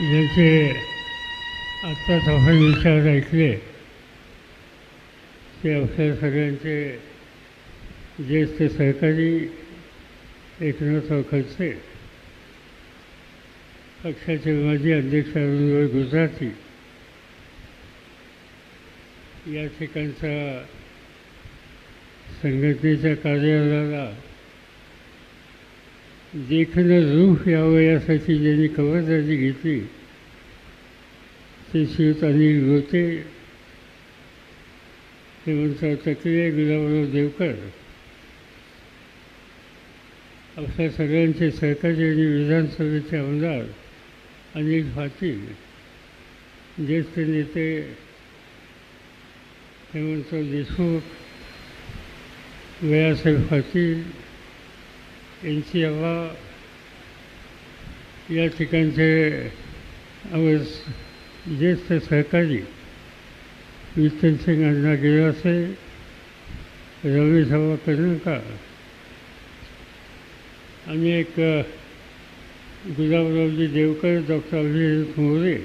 ज्यांचे आत्ताच आपण विचार ऐकले ते आपल्या सगळ्यांचे ज्येष्ठ सहकारी एकनाथराव खडसे पक्षाचे माजी अध्यक्ष अरुणभाई गुजराती या ठिकाणचा संघटनेच्या कार्यालयाला देखणं रूप यावं यासाठी ज्यांनी खबरदारी घेतली ते श्रीयुत अनिल गोते. श्रीमंतराव तकरे गुलाबराव देवकर. आपल्या सगळ्यांचे सहकारी आणि विधानसभेचे आमदार अनिल पाटील ज्येष्ठ नेते हेमंतराव देशमुख वयासाहेब पाटील यांची हवा या ठिकाणचे ज्येष्ठ सहकारी विस्तन सिंग अण्णा गिरासे रमेश हवा कर्णकार अनेक एक गुलाबरावजी देवकर डॉक्टर अभिजित मोरे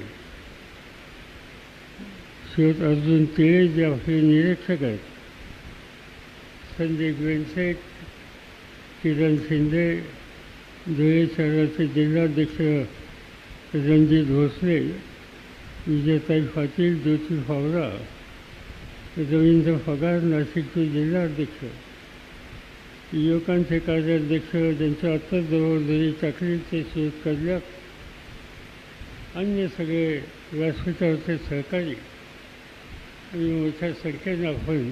श्रीयुत अर्जुन तिळे जे आपले निरीक्षक आहेत संदीप वेनसेट किरण शिंदे धुळे शहराचे जिल्हाध्यक्ष रणजित भोसले विजयताई पाटील ज्योती फावरा रवींद्र पगार नाशिकचे जिल्हाध्यक्ष. युवकांचे कार्याध्यक्ष ज्यांच्या आत्ताच जबाबदारी टाकलीचे सुरू कल्याक अन्य सगळे व्यासपीठावरचे सहकारी. आणि मोठ्या संख्येने आपण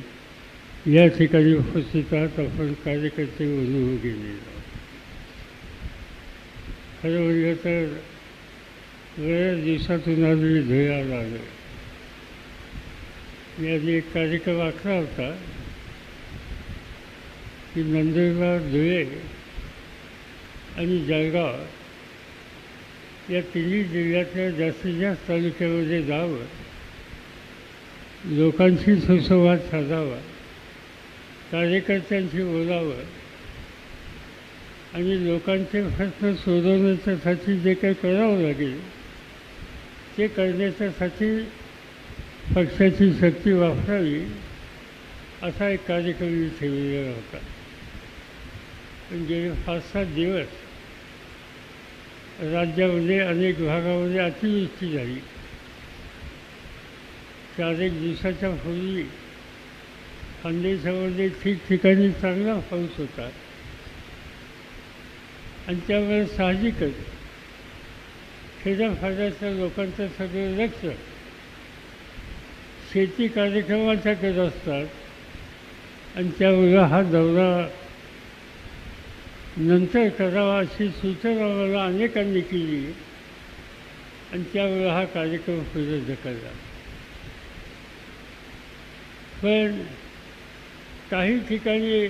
या ठिकाणी उपस्थित आहात आपण कार्यकर्ते अनुभव गेले. खरं म्हणजे तर बऱ्याच दिवसातून आज मी धुळ्याला मी आधी एक कार्यक्रम आखला होता. की नंदुरबार धुळे आणि जळगाव या तिन्ही जिल्ह्यातल्या जास्तीत जास्त तालुक्यामध्ये जावं. लोकांशी सुसंवाद साधावा. कार्यकर्त्यांशी बोलावं आणि लोकांचे प्रश्न सोडवण्याच्यासाठी जे काही करावं लागेल ते करण्याच्यासाठी पक्षाची शक्ती वापरावी असा एक कार्यक्रम मी ठेवलेला होता. पण गेले पाच सात दिवस राज्यामध्ये अनेक भागामध्ये अतिवृष्टी झाली. चार एक दिवसाच्या पूर्वी खानदेशामध्ये ठिकठिकाणी चांगला पाऊस होता. आणि त्यामुळे साहजिकच खेड्याफाड्याच्या लोकांचं सगळं लक्ष शेती कार्यक्रमाच्याकडे असतात. आणि त्यामुळे हा दौरा नंतर करावा अशी सूचना मला अनेकांनी केली. आणि त्यामुळे हा कार्यक्रम पुढे ढकलला. पण काही ठिकाणी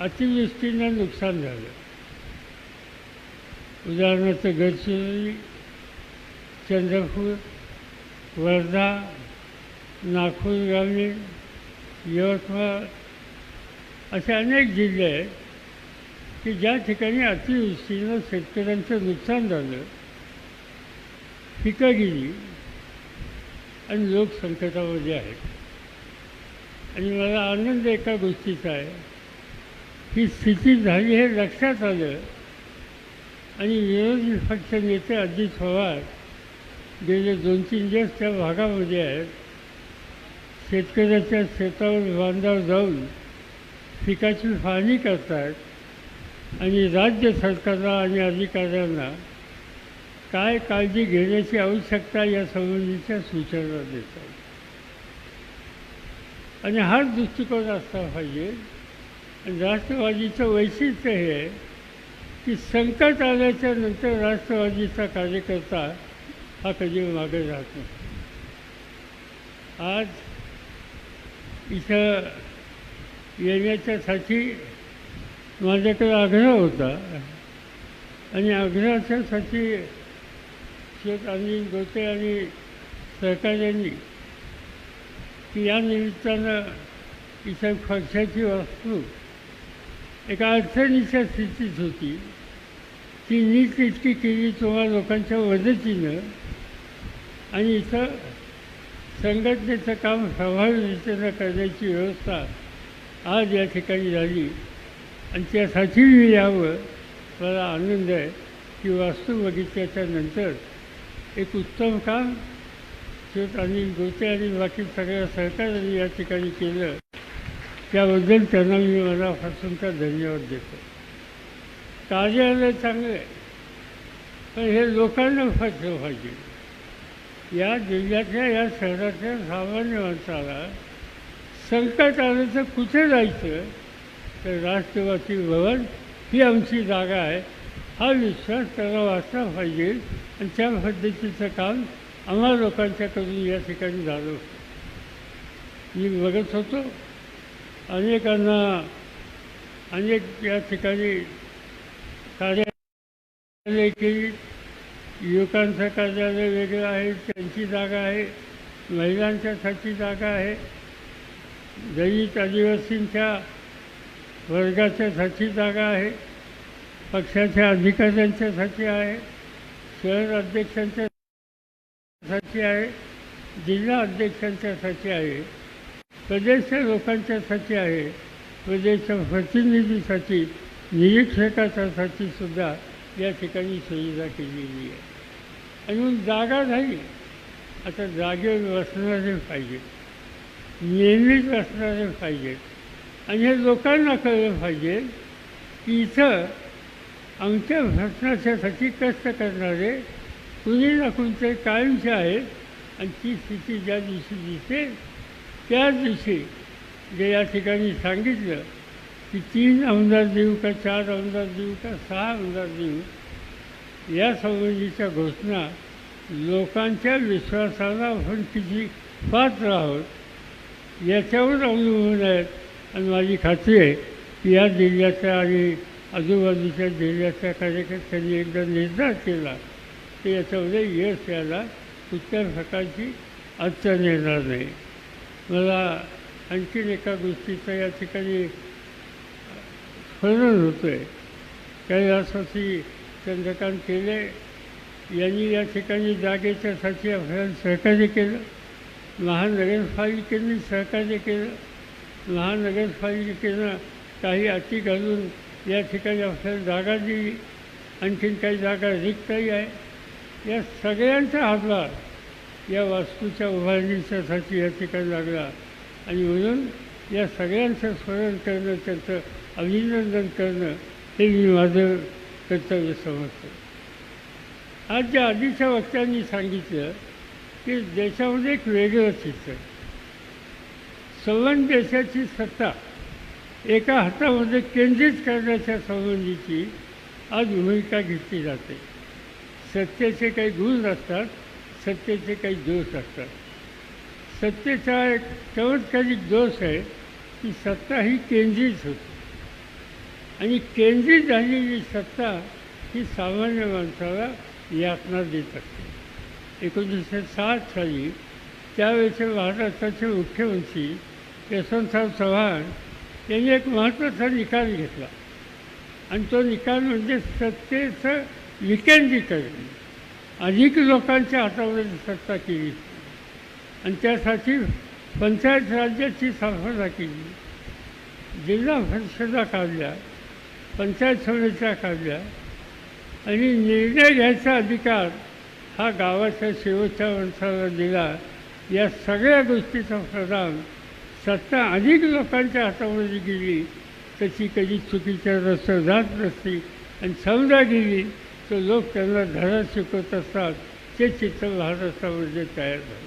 अतिवृष्टीनं नुकसान झालं. उदाहरणार्थ गडचिरोली चंद्रपूर वर्धा नागपूर ग्रामीण यवतमाळ असे अनेक जिल्हे आहेत की ज्या ठिकाणी अतिवृष्टीनं शेतकऱ्यांचं नुकसान झालं पिकं गेली आणि लोक संकटामध्ये आहेत. आणि मला आनंद एका गोष्टीचा आहे. ही स्थिती झाली हे लक्षात आलं. आणि विरोधी पक्ष नेते अजित पवार गेले दोन तीन दिवस त्या भागामध्ये आहेत. शेतकऱ्याच्या शेतावर बांधावर जाऊन पिकाची फाळणी करतात. आणि राज्य सरकारला आणि अधिकाऱ्यांना काय काळजी घेण्याची आवश्यकता या संबंधीच्या सूचना देतात. आणि हाच दृष्टिकोन असला पाहिजे. आणि राष्ट्रवादीचं वैशिष्ट्य हे आहे की संकट आल्याच्यानंतर राष्ट्रवादीचा कार्यकर्ता हा कधी मागे राहत नाही. आज इथं येण्याच्यासाठी माझ्याकडे आग्रह होता. आणि आग्रहाच्यासाठी शेत अनिल गोटे आणि सहकार्यांनी की या निमित्तानं इथं पक्षाची वास्तू एका अडचणीच्या स्थितीत होती. ती नीट इतकी केली तुम्हाला लोकांच्या मदतीनं. आणि इथं संघटनेचं काम प्रभावी करण्याची व्यवस्था आज या ठिकाणी झाली. आणि त्यासाठी मी यावं मला आनंद आहे. की वास्तू बघितल्याच्या नंतर एक उत्तम काम शेत अनिल गोते आणि बाकी सगळ्या सहकार्याने या ठिकाणी केलं. त्याबद्दल त्यांना मी मनापासूनचा धन्यवाद देतो. कार्यालय चांगलं आहे. पण हे लोकांना फसलं पाहिजे. या जिल्ह्यातल्या या शहरातल्या सामान्य माणसाला संकट आलं तर कुठे जायचं? तर राष्ट्रवादी भवन ही आमची जागा आहे. हा विश्वास त्याला वाचला पाहिजे आणि त्या पद्धतीचं काम आम्हाला लोकांच्याकडून या ठिकाणी झालं. होतं मी बघत होतो. अनेकांना अनेक या ठिकाणी कार्यालय केली. युवकांचं कार्यालय वेगळं आहे त्यांची जागा आहे महिलांच्यासाठी जागा आहे. दलित आदिवासींच्या वर्गाच्यासाठी जागा आहे. पक्षाच्या अधिकाऱ्यांच्यासाठी आहे. शहर अध्यक्षांच्या अध्यक्षांच्यासाठी आहे जिल्हा अध्यक्षांच्यासाठी आहे प्रदेशच्या लोकांच्यासाठी आहे प्रदेशच्या प्रतिनिधीसाठी निरीक्षकाच्यासाठी सुद्धा या ठिकाणी सुविधा केलेली आहे. आणि मग जागा झाली आता जागेवर बसणारे पाहिजेत नियमित बसणारे पाहिजेत आणि हे लोकांना कळलं पाहिजे की इथं आमच्या भाषणाच्यासाठी कष्ट करणारे कुणी ना कोणते कायमचे आहेत आणि ती स्थिती ज्या दिवशी दिसते त्याच दिवशी जे या ठिकाणी सांगितलं की तीन आमदार देऊ का चार आमदार देऊ का सहा आमदार देऊ या संबंधीच्या घोषणा लोकांच्या विश्वासाला आपण किती पात्र आहोत याच्यावर अवलंबून आहेत. आणि माझी खात्री आहे की या जिल्ह्याच्या आणि आजूबाजूच्या जिल्ह्याच्या कार्यकर्त्यांनी एकदा निर्धार केला तर याच्यामध्ये यश यायला उत्तर प्रकारची अडचण येणार नाही. मला आणखीन एका गोष्टीचं या ठिकाणी स्मरण होतं आहे कैलासवासी चंद्रकांत केले. यांनी या ठिकाणी जागेच्यासाठी आपल्याला सहकार्य केलं. महानगरपालिकेने सहकार्य केलं. महानगरपालिकेनं काही अटी घालून या ठिकाणी आपल्याला जागा दिली. आणखीन काही जागा रिक्तही आहे. या सगळ्यांचा हातभार या वास्तूच्या उभारणीच्यासाठी या ठिकाणी लागला. आणि म्हणून या सगळ्यांचं स्मरण करणं त्यांचं अभिनंदन करणं हे मी माझं कर्तव्य समजतो. आज ज्या आधीच्या वक्त्यांनी सांगितलं की देशामध्ये एक वेगळं चित्र संबंध देशाची सत्ता एका हातामध्ये केंद्रित करण्याच्या संबंधीची आज भूमिका घेतली जाते. सत्तेचे काही गुण असतात सत्तेचे काही दोष असतात. सत्तेचा एक चमत्कारिक दोष आहे की सत्ता ही केंद्रित होती. आणि केंद्रित झालेली सत्ता ही सामान्य माणसाला यातना देत असते. एकोणीसशे सात साली त्यावेळेचे महाराष्ट्राचे मुख्यमंत्री यशवंतराव चव्हाण यांनी एक महत्त्वाचा निकाल घेतला. आणि तो निकाल म्हणजे सत्तेचं विकेंद्रीकरण. अधिक लोकांच्या हातावर सत्ता केली. आणि त्यासाठी पंचायत राज्याची स्थापना केली. जिल्हा परिषदा काढल्या पंचायत समित्या काढल्या आणि निर्णय घ्यायचा अधिकार हा गावाच्या शेवटच्या माणसाला दिला. या सगळ्या गोष्टीचा प्रधान सत्ता अधिक लोकांच्या हातामध्ये गेली. तशी कधी चुकीच्या रस्त्यावर जात नसती आणि समजा गेली तर लोक त्यांना धडा शिकवत असतात. ते चित्र महाराष्ट्रामध्ये तयार झालं.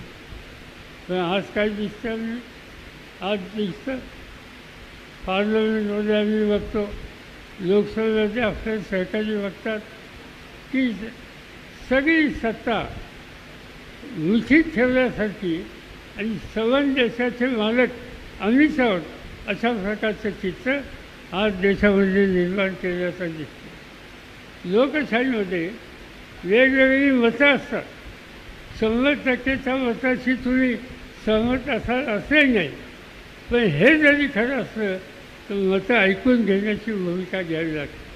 पण आज काय दिसतं मी आज दिसतं पार्लमेंटमध्ये आम्ही बघतो. लोकसभेमध्ये आपले सहकारी बघतात की सगळी सत्ता मुठीत ठेवण्यासाठी आणि सवन देशाचे मालक आम्हीच आहोत अशा प्रकारचं चित्र आज देशामध्ये निर्माण केल्याचं दिसतं लोकशाहीमध्ये वेगवेगळी मतं असतात. शंभर टक्केच्या मताशी तुम्ही सहमत असाल असे नाही. पण हे जरी खरं असलं तर मतं ऐकून घेण्याची भूमिका घ्यावी लागते.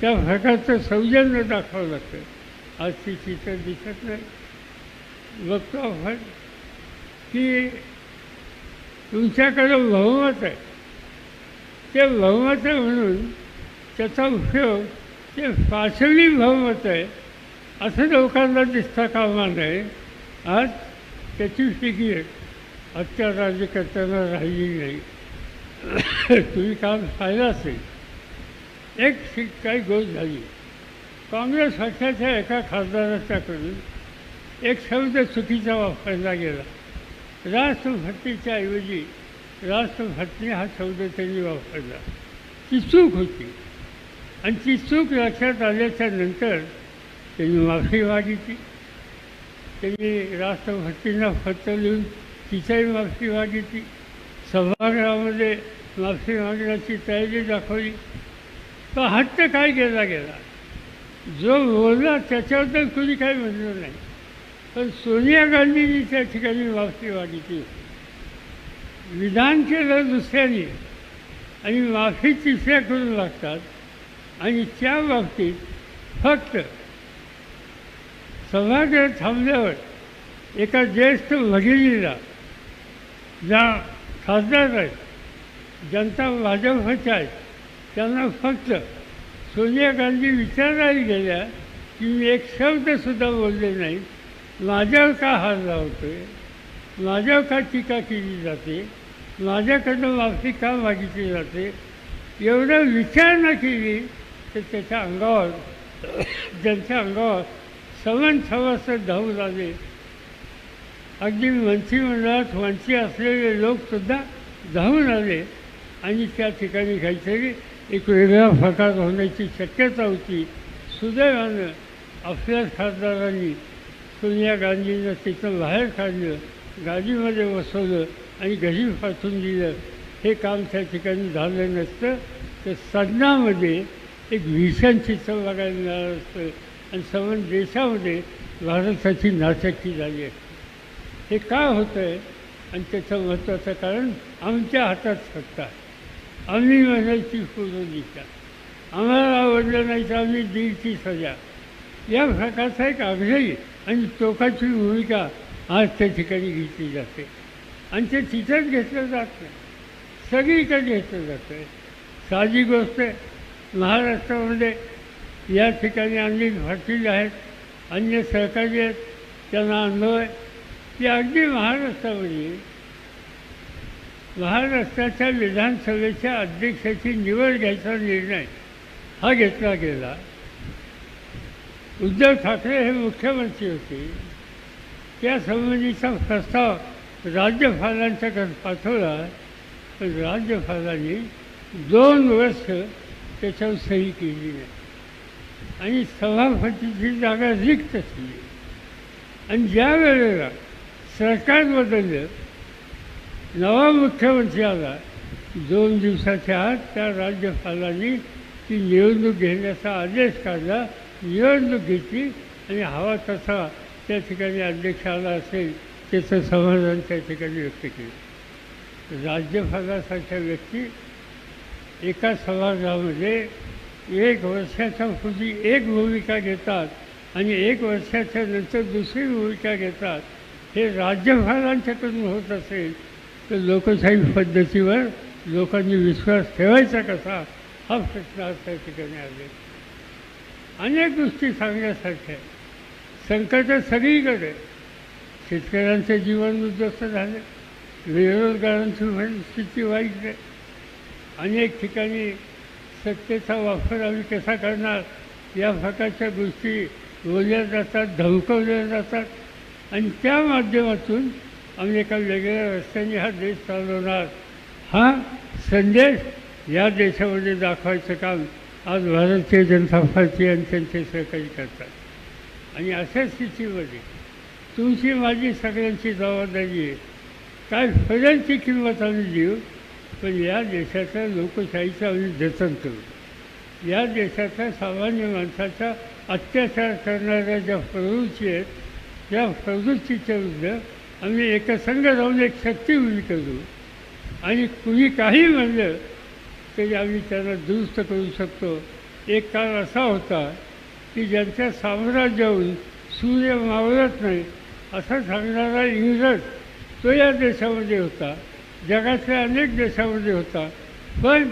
त्या प्रकारचं सौजन्य दाखवावं लागतं. आज ती चित्र दिसत नाही. बघतो आपण की तुमच्याकडं बहुमत आहे. ते बहुमत आहे म्हणून त्याचा उपयोग ते पाचवी बहुमत आहे असं लोकांना दिसता कामा नये आज त्याची फिकीर आजच्या राज्यकर्त्यांना राहिली नाही. तुम्ही काम पाहिलं असेल. एक सीट काही गोष्ट झाली. काँग्रेस पक्षाच्या एका खासदाराच्याकडून एक शब्द चुकीचा वापरला गेला. राष्ट्रभक्तीच्या ऐवजी राष्ट्रभक्ती हा शब्द त्यांनी वापरला. ती चूक होती. आणि ती चूक लक्षात आल्याच्यानंतर त्यांनी माफी मागितली. त्यांनी राष्ट्रभक्तींना फक्त लिहून तिथेही माफी मागितली. सभागृहामध्ये माफी मागण्याची तयारी दाखवली. तो हट्ट काय केला गेला? जो बोलला त्याच्याबद्दल कुणी काही म्हणलं नाही. पण सोनिया गांधींनी त्या ठिकाणी माफी मागितली. विधान केलं दुसऱ्याने आणि माफी तिसऱ्याकडून लागतात आणि त्या बाबतीत फक्त सभागृह थांबल्यावर एका ज्येष्ठ भगिनीला ज्या खासदार आहेत जनता भाजपच्या आहेत त्यांना फक्त सोनिया गांधी विचारायला गेल्या की मी एक शब्दसुद्धा बोलले नाही. माझ्यावर का हार लावतोय? माझ्यावर का टीका केली जाते? माझ्याकडनं माफी का मागितली जाते? एवढा विचारणा केली तर त्याच्या अंगावर ज्यांच्या अंगावर सवन सवासं धावून आले अगदी मंत्रिमंडळात मंत्री असलेले लोकसुद्धा धावून आले आणि त्या ठिकाणी काहीतरी एक वेगळा प्रकार होण्याची शक्यता होती. सुदैवानं आपल्याच खासदारांनी सोनिया गांधींना तिथं बाहेर काढलं गाडीमध्ये बसवलं आणि घरी पाठवून दिलं. हे काम त्या ठिकाणी झालं नसतं तर सदनामध्ये एक भीषण चित्र बघायला मिळालं असतं. आणि समान देशामध्ये भारताची नाचक्की झाली असते हे का होतं आहे आणि त्याचं महत्त्वाचं कारण आमच्या हातात सत्ता आम्ही म्हणायची पूर्ण आम्हाला आवडलं नाही तर आम्ही दिलची सजा. या प्रकारचा एक आग्रही आणि टोकाची भूमिका आज त्या ठिकाणी घेतली जाते. आणि ते तिथंच घेतलं जात नाही. सगळीकडे घेतलं जातं आहे साधी गोष्ट आहे महाराष्ट्रामध्ये या ठिकाणी अनेक भाषिक आहेत अन्य सहकारी आहेत त्यांना अनुभव आहे. की अगदी महाराष्ट्रामध्ये महाराष्ट्राच्या विधानसभेच्या अध्यक्षाची निवड घ्यायचा निर्णय हा घेतला गेला. उद्धव ठाकरे हे मुख्यमंत्री होते. त्यासंबंधीचा प्रस्ताव राज्यपालांच्याकडे पाठवला तर राज्यपालांनी दोन वर्ष त्याच्यावर सही केली नाही. आणि सभापतीची जागा रिक्त झाली. आणि ज्या वेळेला सरकार बदललं नवा मुख्यमंत्री आला दोन दिवसाच्या आत त्या राज्यपालांनी ती निवडणूक घेण्याचा आदेश काढला निवडणूक घेतली आणि हवा तसा त्या ठिकाणी अध्यक्ष आला असेल त्याचं समाधान त्या ठिकाणी व्यक्त केलं. राज्यपालासारख्या व्यक्ती एका सभागृहामध्ये एक वर्षाच्या पूर्वी एक भूमिका घेतात आणि एक वर्षाच्या नंतर दुसरी भूमिका घेतात. हे राज्यभागांच्याकडून होत असेल तर लोकशाही पद्धतीवर लोकांनी विश्वास ठेवायचा कसा? हा प्रश्न आज त्या ठिकाणी आले. अनेक गोष्टी सांगण्यासारख्या संकट सगळीकडे शेतकऱ्यांचं जीवन उद्ध्वस्त झाले. बेरोजगारांची स्थिती वाईट आहे अनेक ठिकाणी सत्तेचा वापर आम्ही कसा करणार? या प्रकारच्या गोष्टी बोलल्या जातात धमकवल्या जातात. आणि त्या माध्यमातून आम्ही एका वेगळ्या रस्त्याने हा देश चालवणार. हा संदेश या देशामध्ये दाखवायचं काम आज भारतीय जनता पार्टी आणि त्यांचे सहकारी करतात. आणि अशा स्थितीमध्ये तुमची माझी सगळ्यांची जबाबदारी आहे. काय फळ्यांची किंमत आम्ही देऊ पण या देशाच्या लोकशाहीचं आम्ही जतन करू या देशाच्या सामान्य माणसाचा अत्याचार करणाऱ्या ज्या प्रवृत्ती आहेत त्या प्रवृत्तीच्या विरुद्ध आम्ही एकसंघ राहून एक शक्ती उभी करू. आणि कुणी काही म्हणलं तरी आम्ही त्यांना दुरुस्त करू शकतो. एक काळ असा होता की ज्यांच्या साम्राज्याहून सूर्य मावळत नाही असं सांगणारा इंग्रज तो या देशामध्ये होता. जगातल्या अनेक देशामध्ये होता. पण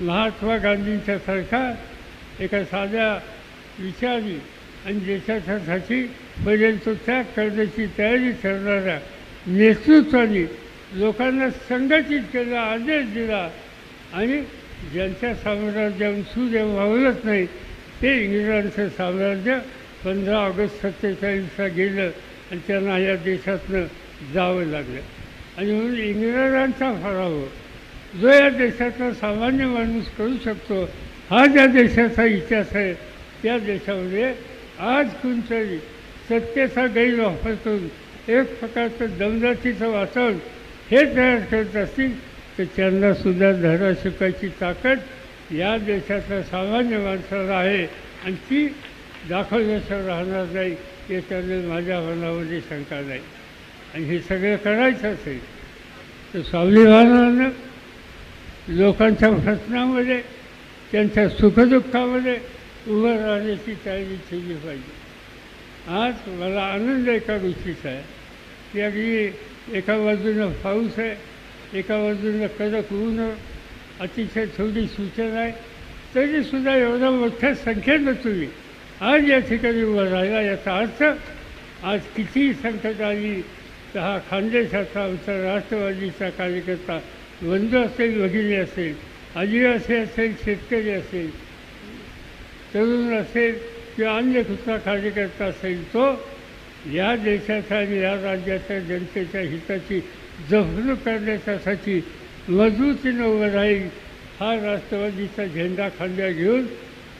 महात्मा गांधींच्यासारखा एका साध्या विचारी आणि देशासाठी पर्यंत त्याग करण्याची तयारी ठरणाऱ्या नेतृत्वाने लोकांना संघटित केला आदेश दिला आणि ज्यांच्या साम्राज्याहून सूर्य मावलत नाही ते इंग्रजांचं साम्राज्य पंधरा ऑगस्ट सत्तेचाळीसला गेलं आणि त्यांना या देशातनं जावं लागलं. आणि म्हणून इंग्रजांचा फराव जो या देशातला सामान्य माणूस करू शकतो हा ज्या देशाचा इतिहास आहे त्या देशामध्ये आज कोणतरी सत्तेचा गैरवापर करून एक प्रकारचं दमदातीचं वातावरण हे तयार करत असतील तर त्यांनासुद्धा धडा शिकायची ताकद या देशातल्या सामान्य माणसाला आहे आणि ती दाखवल्याशिवाय राहणार नाही याच्यामध्ये माझ्या मनामध्ये शंका नाही. आणि हे सगळं करायचं असेल तर स्वाभिमानानं लोकांच्या प्रश्नामध्ये त्यांच्या सुखदुःखामध्ये उभं राहण्याची तयारी केली पाहिजे. आज मला आनंद एका गोष्टीचा आहे. की अगदी एका बाजूनं पाऊस आहे एका बाजूनं कडक ऊन अतिशय थोडी सूचना आहे तरीसुद्धा एवढ्या मोठ्या संख्येनं तुम्ही आज या ठिकाणी उभं राहिला याचा अर्थ आज कितीही संकट आली तर हा खानदेशाचा आमचा राष्ट्रवादीचा कार्यकर्ता बंधू असेल भगिनी असेल आदिवासी असेल शेतकरी असेल तरुण असेल किंवा अन्य कुठला कार्यकर्ता असेल तो या देशाच्या आणि या राज्याच्या जनतेच्या हिताची जपणूक करण्याच्यासाठी मजबूतीनं उभं राहील हा राष्ट्रवादीचा झेंडा खांद्या घेऊन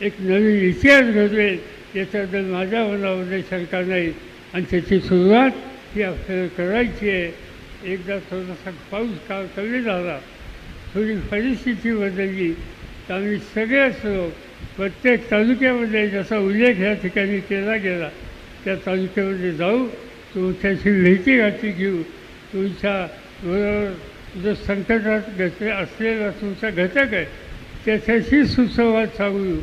एक नवीन इतिहास घडवेल याच्याबद्दल माझ्या मनामध्ये शंका नाही. आणि त्याची सुरुवात ही आपल्याला करायची आहे एकदा थोडासा पाऊस काळ कमी झाला थोडी परिस्थिती बदलली तर आम्ही सगळेच लोक प्रत्येक तालुक्यामध्ये जसा उल्लेख या ठिकाणी केला गेला त्या तालुक्यामध्ये जाऊ? तुमच्याशी भेटीगाठी घेऊ तुमच्या बरोबर जो संकटात घट असलेला तुमचा घटक आहे त्याच्याशी सुसंवाद सांगू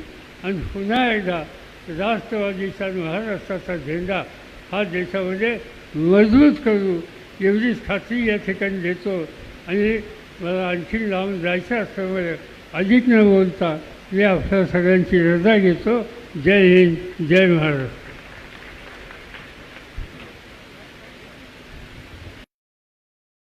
आणि पुन्हा एकदा राष्ट्रवादीचा महाराष्ट्राचा झेंडा हा देशामध्ये मजबूत करू. एवढीच खात्री या ठिकाणी देतो. आणि मला आणखी लांब जायचं असल्यामुळे अधिक न बोलता मी आपल्या सगळ्यांची रजा घेतो. जय हिंद जय महाराष्ट्र